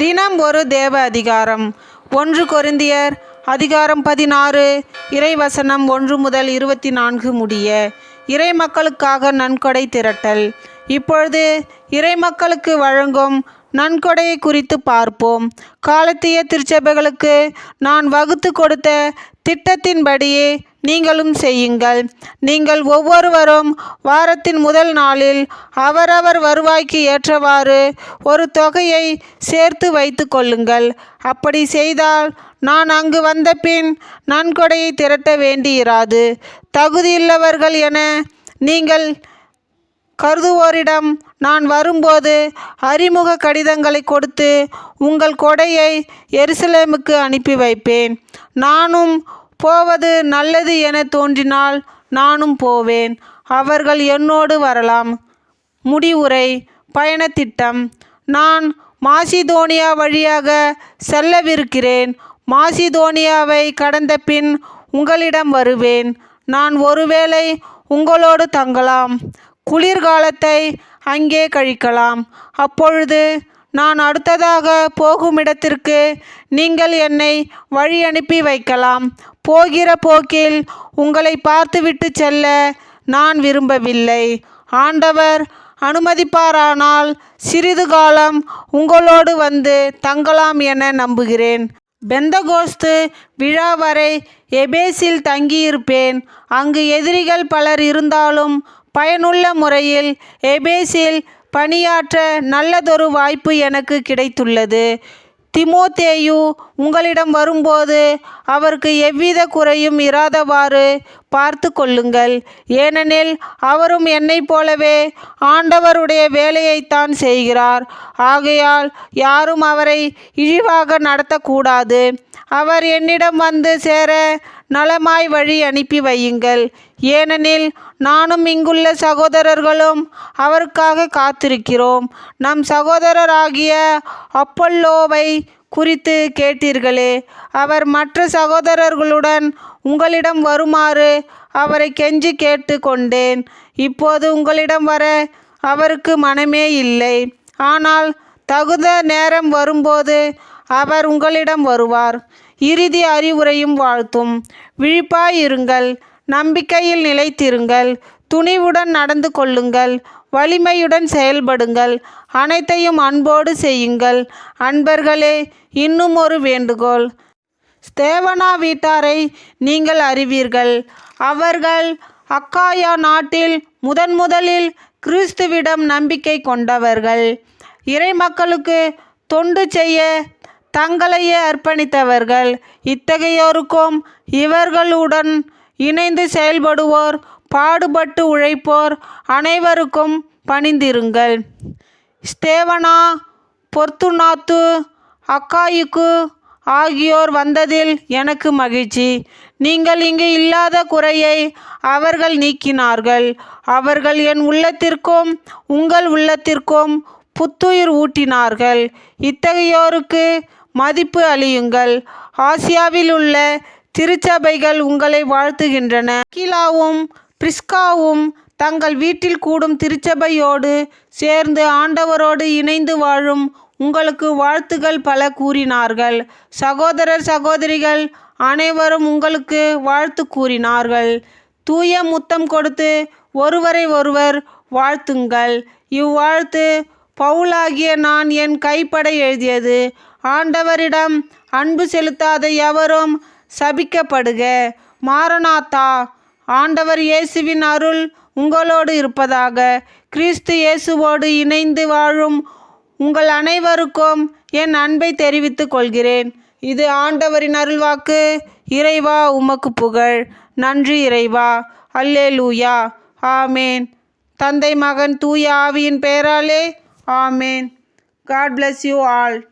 தினம் ஒரு தேவ அதிகாரம். ஒன்று கொருந்தியர் அதிகாரம் பதினாறு இறைவசனம் ஒன்று முதல் இருபத்தி நான்கு முடிய இறை மக்களுக்காக நன்கொடை திரட்டல். இப்பொழுது இறை மக்களுக்கு வழங்கும் நன்கொடையை குறித்து பார்ப்போம். காலத்திய திருச்சபைகளுக்கு நான் வகுத்து கொடுத்த திட்டத்தின்படியே நீங்களும் செய்யுங்கள். நீங்கள் ஒவ்வொருவரும் வாரத்தின் முதல் நாளில் அவரவர் வருவாய்க்கு ஏற்றவாறு ஒரு தொகையை சேர்த்து வைத்து கொள்ளுங்கள். அப்படி செய்தால் நான் அங்கு வந்த பின் நன்கொடையை திரட்ட வேண்டியிராது. தகுதியுள்ளவர்கள் என நீங்கள் கருதுவோரிடம் நான் வரும்போது அறிமுக கடிதங்களை கொடுத்து உங்கள் கொடையை எருசலேமுக்கு அனுப்பி வைப்பேன். நானும் போவது நல்லது என தோன்றினால் நானும் போவேன். அவர்கள் என்னோடு வரலாம். முடிவுரை பயணத்திட்டம். நான் மாசிதோனியா வழியாக செல்லவிருக்கிறேன். மாசிதோனியாவை கடந்த பின் உங்களிடம் வருவேன். நான் ஒருவேளை உங்களோடு தங்கலாம். குளிர்காலத்தை அங்கே கழிக்கலாம். அப்பொழுது நான் அடுத்ததாக போகும் இடத்திற்கு நீங்கள் என்னை வழி அனுப்பி வைக்கலாம். போகிற போக்கில் உங்களை பார்த்துவிட்டு செல்ல நான் விரும்பவில்லை. ஆண்டவர் அனுமதிப்பாரானால் சிறிது காலம் உங்களோடு வந்து தங்கலாம் என நம்புகிறேன். பெந்தகோஸ்து விழா வரை எபேஸில் தங்கியிருப்பேன். அங்கு எதிரிகள் பலர் இருந்தாலும் பயனுள்ள முறையில் எபேஸில் பணியாற்ற நல்லதொரு வாய்ப்பு எனக்கு கிடைத்துள்ளது. திமோத்தேயு உங்களிடம் வரும்போது அவருக்கு எவ்வித குறையும் இராதவாறு பார்த்து கொள்ளுங்கள். ஏனெனில் அவரும் என்னைப் போலவே ஆண்டவருடைய வேலையைத்தான் செய்கிறார். ஆகையால் யாரும் அவரை இழிவாக நடத்தக்கூடாது. அவர் என்னிடம் வந்து சேர நலமாய் வழி அனுப்பி வையுங்கள். ஏனெனில் நானும் இங்குள்ள சகோதரர்களும் அவருக்காக காத்திருக்கிறோம். நம் சகோதரராகிய அப்பல்லோவை குறித்து கேட்டீர்களே அவர் மற்ற சகோதரர்களுடன் உங்களிடம் வருமாறு அவரை கெஞ்சி கேட்டு கொண்டேன். இப்போது உங்களிடம் வர அவருக்கு மனமே இல்லை. ஆனால் தகுந்த நேரம் வரும்போது அவர் உங்களிடம் வருவார். இறுதி அறிவுரையும் வாழ்த்தும். விழிப்பாயிருங்கள். நம்பிக்கையில் நிலைத்திருங்கள். துணிவுடன் நடந்து கொள்ளுங்கள். வலிமையுடன் செயல்படுங்கள். அனைத்தையும் அன்போடு செய்யுங்கள். அன்பர்களே இன்னும் ஒரு வேண்டுகோள். ஸ்தேவனா வீட்டாரை நீங்கள் அறிவீர்கள். அவர்கள் அக்காயா நாட்டில் முதன் முதலில் கிறிஸ்துவிடம் நம்பிக்கை கொண்டவர்கள். இறை மக்களுக்கு தொண்டு செய்ய தங்களையே அர்ப்பணித்தவர்கள். இத்தகையோருக்கும் இவர்களுடன் இணைந்து செயல்படுவோர் பாடுபட்டு உழைப்போர் அனைவருக்கும் பணிந்திருங்கள். ஸ்தேவனா பொர்த்துனாத்து அக்காயுக்கு ஆகியோர் வந்ததில் எனக்கு மகிழ்ச்சி. நீங்கள் இங்கு இல்லாத குறையை அவர்கள் நீக்கினார்கள். அவர்கள் என் உள்ளத்திற்கும் உங்கள் உள்ளத்திற்கும் புத்துயிர் ஊட்டினார்கள். இத்தகையோருக்கு மதிப்பு அளியுங்கள். ஆசியாவில் உள்ள திருச்சபைகள் உங்களை வாழ்த்துகின்றன. கிலாவும் பிரிஸ்காவும் தங்கள் வீட்டில் கூடும் திருச்சபையோடு சேர்ந்து ஆண்டவரோடு இணைந்து வாழும் உங்களுக்கு வாழ்த்துகள் பல கூறினார்கள். சகோதரர் சகோதரிகள் அனைவரும் உங்களுக்கு வாழ்த்து கூறினார்கள். தூய முத்தம் கொடுத்து ஒருவரை ஒருவர் வாழ்த்துங்கள். இவ்வாழ்த்து பவுலாகிய நான் என் கைப்பட எழுதியது. ஆண்டவரிடம் அன்பு செலுத்தாத எவரும் சபிக்கப்படுக. மாரநாத்தா ஆண்டவர் இயேசுவின் அருள் உங்களோடு இருப்பதாக. கிறிஸ்து இயேசுவோடு இணைந்து வாழும் உங்கள் அனைவருக்கும் என் அன்பை தெரிவித்துக் கொள்கிறேன். இது ஆண்டவரின் அருள்வாக்கு. இறைவா உமக்கு புகழ். நன்றி இறைவா. அல்லேலூயா. ஆமேன். தந்தை மகன் தூய ஆவியின் பெயராலே ஆமேன். God bless you all